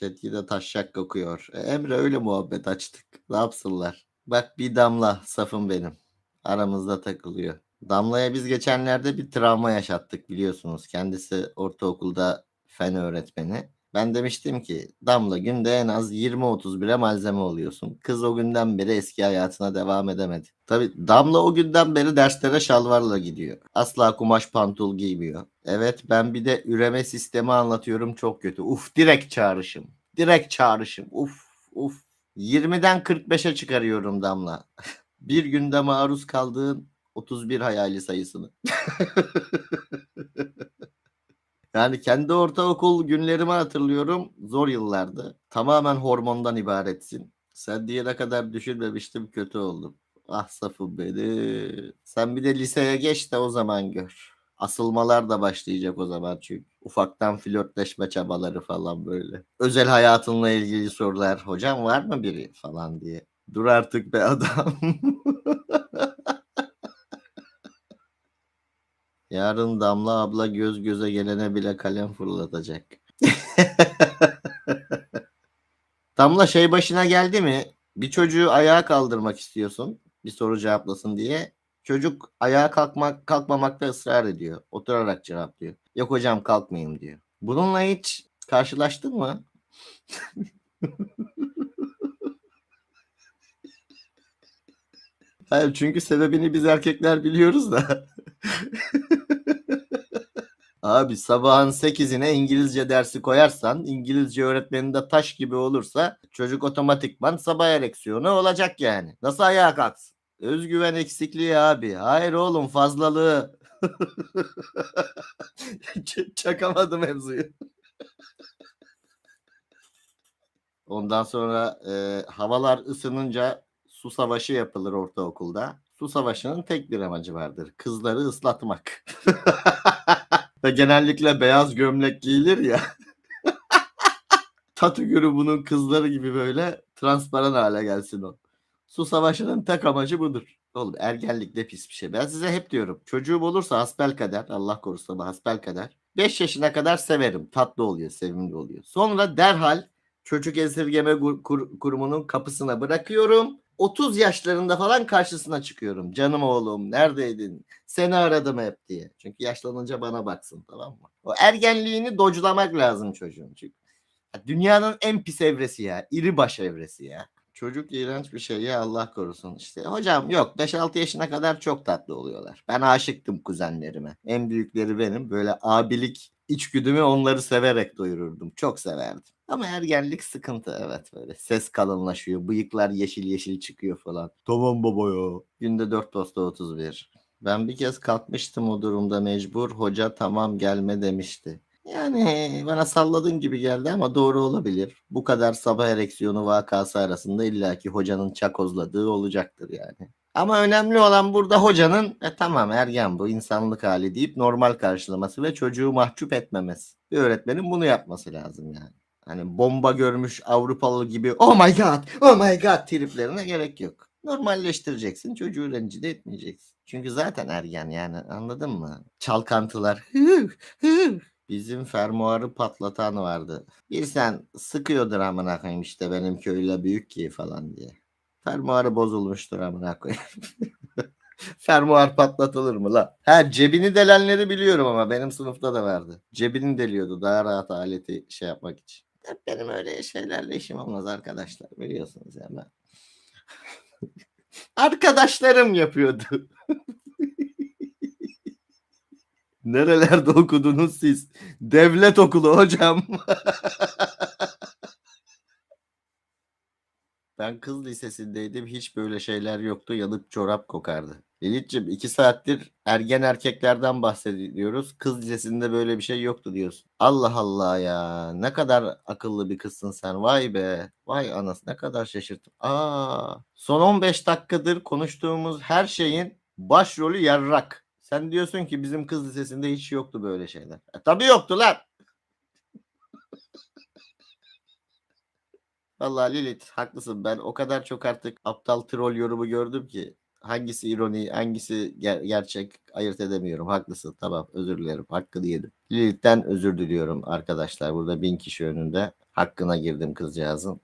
Chatki de taşşak kokuyor. E, Emre öyle muhabbet açtık. Ne yapsınlar? Bak bir damla safım benim. Aramızda takılıyor. Damla'ya biz geçenlerde bir travma yaşattık biliyorsunuz. Kendisi ortaokulda fen öğretmeni. Ben demiştim ki Damla günde en az 20-30 bire malzeme oluyorsun. Kız o günden beri eski hayatına devam edemedi. Tabi Damla o günden beri derslere şalvarla gidiyor. Asla kumaş pantol giymiyor. Evet ben bir de üreme sistemi anlatıyorum çok kötü. Uf direkt çağrışım. Direkt çağrışım. Uf uf. 20'den 45'e çıkarıyorum Damla. bir günde maruz kaldığın 31 hayali sayısını. Yani kendi ortaokul günlerimi hatırlıyorum. Zor yıllardı. Tamamen hormondan ibaretsin. Sen diyene kadar düşünmemiştim kötü oldum. Ah safım beni. Sen bir de liseye geç de o zaman gör. Asılmalar da başlayacak o zaman çünkü. Ufaktan flörtleşme çabaları falan böyle. Özel hayatınla ilgili sorular. Hocam var mı biri falan diye. Dur artık be adam. Yarın Damla abla göz göze gelene bile kalem fırlatacak. Damla şey başına geldi mi? Bir çocuğu ayağa kaldırmak istiyorsun. Bir soru cevaplasın diye. Çocuk ayağa kalkmak kalkmamakta ısrar ediyor. Oturarak cevaplıyor. Yok hocam kalkmayayım diyor. Bununla hiç karşılaştın mı? Hayır çünkü sebebini biz erkekler biliyoruz da. Abi sabahın 8'ine İngilizce dersi koyarsan İngilizce öğretmenin de taş gibi olursa çocuk otomatikman sabah ereksiyonu olacak yani. Nasıl ayağa kalksın? Özgüven eksikliği abi. Hayır oğlum fazlalığı. Ç- Çakamadım mevzuyu. Ondan sonra e, havalar ısınınca su savaşı yapılır ortaokulda. Su savaşının tek bir amacı vardır. Kızları ıslatmak. Ve genellikle beyaz gömlek giyilir ya. Tatu grubunun kızları gibi böyle transparan hale gelsin o. Su savaşının tek amacı budur. Oğlum ergenlik ne pis bir şey. Ben size hep diyorum. Çocuğum olursa hasbel kader. Allah korusun ama hasbel kader. 5 yaşına kadar severim. Tatlı oluyor, sevimli oluyor. Sonra derhal çocuk esirgeme kur- kurumunun kapısına bırakıyorum. 30 yaşlarında falan karşısına çıkıyorum. Canım oğlum neredeydin? Seni aradım hep diye. Çünkü yaşlanınca bana baksın tamam mı? O ergenliğini dodgelamak lazım çocuğun. Çünkü ya dünyanın en pis evresi ya. İri baş evresi ya. Çocuk iğrenç bir şey ya Allah korusun işte. Hocam yok 5-6 yaşına kadar çok tatlı oluyorlar. Ben aşıktım kuzenlerime. En büyükleri benim. Böyle abilik içgüdümü onları severek doyururdum. Çok severdim. Ama ergenlik sıkıntı evet böyle. Ses kalınlaşıyor. Bıyıklar yeşil yeşil çıkıyor falan. Tamam baba ya. Günde 4 posta 31. Ben bir kez kalkmıştım o durumda mecbur. Hoca tamam gelme demişti. Yani bana salladın gibi geldi ama doğru olabilir. Bu kadar sabah ereksiyonu vakası arasında illaki hocanın çakozladığı olacaktır yani. Ama önemli olan burada hocanın e tamam ergen bu insanlık hali deyip normal karşılaması ve çocuğu mahcup etmemesi. Bir öğretmenin bunu yapması lazım yani. Hani bomba görmüş Avrupalı gibi oh my god oh my god triplerine gerek yok. Normalleştireceksin çocuğu rencide etmeyeceksin. Çünkü zaten ergen yani anladın mı? Çalkantılar. Bizim fermuarı patlatan vardı. Bir sen sıkıyordur amına koyayım işte benim köyle büyük ki falan diye. Fermuarı bozulmuştur amına koyayım. Fermuar patlatılır mı la? Ha cebini delenleri biliyorum ama benim sınıfta da vardı. Cebini deliyordu daha rahat aleti şey yapmak için. Hep benim öyle şeylerle işim olmaz arkadaşlar biliyorsunuz ya ben. Arkadaşlarım yapıyordu. Nerelerde okudunuz siz? Devlet okulu hocam. Ben kız lisesindeydim. Hiç böyle şeyler yoktu. Yanık çorap kokardı. Lilith'ciğim iki saattir ergen erkeklerden bahsediyoruz. Kız lisesinde böyle bir şey yoktu diyorsun. Allah Allah ya. Ne kadar akıllı bir kızsın sen. Vay be. Vay anası ne kadar şaşırttım. Aa, son 15 dakikadır konuştuğumuz her şeyin başrolü yarrak. Sen diyorsun ki bizim kız lisesinde hiç yoktu böyle şeyler. E, tabii yoktu lan. Vallahi Lilith haklısın. Ben o kadar çok artık aptal troll yorumu gördüm ki hangisi ironi, hangisi ger- gerçek ayırt edemiyorum. Haklısın. Tamam özür dilerim. Hakkını yedim. Lilith'ten özür diliyorum arkadaşlar. Burada bin kişi önünde hakkına girdim kızcağızın.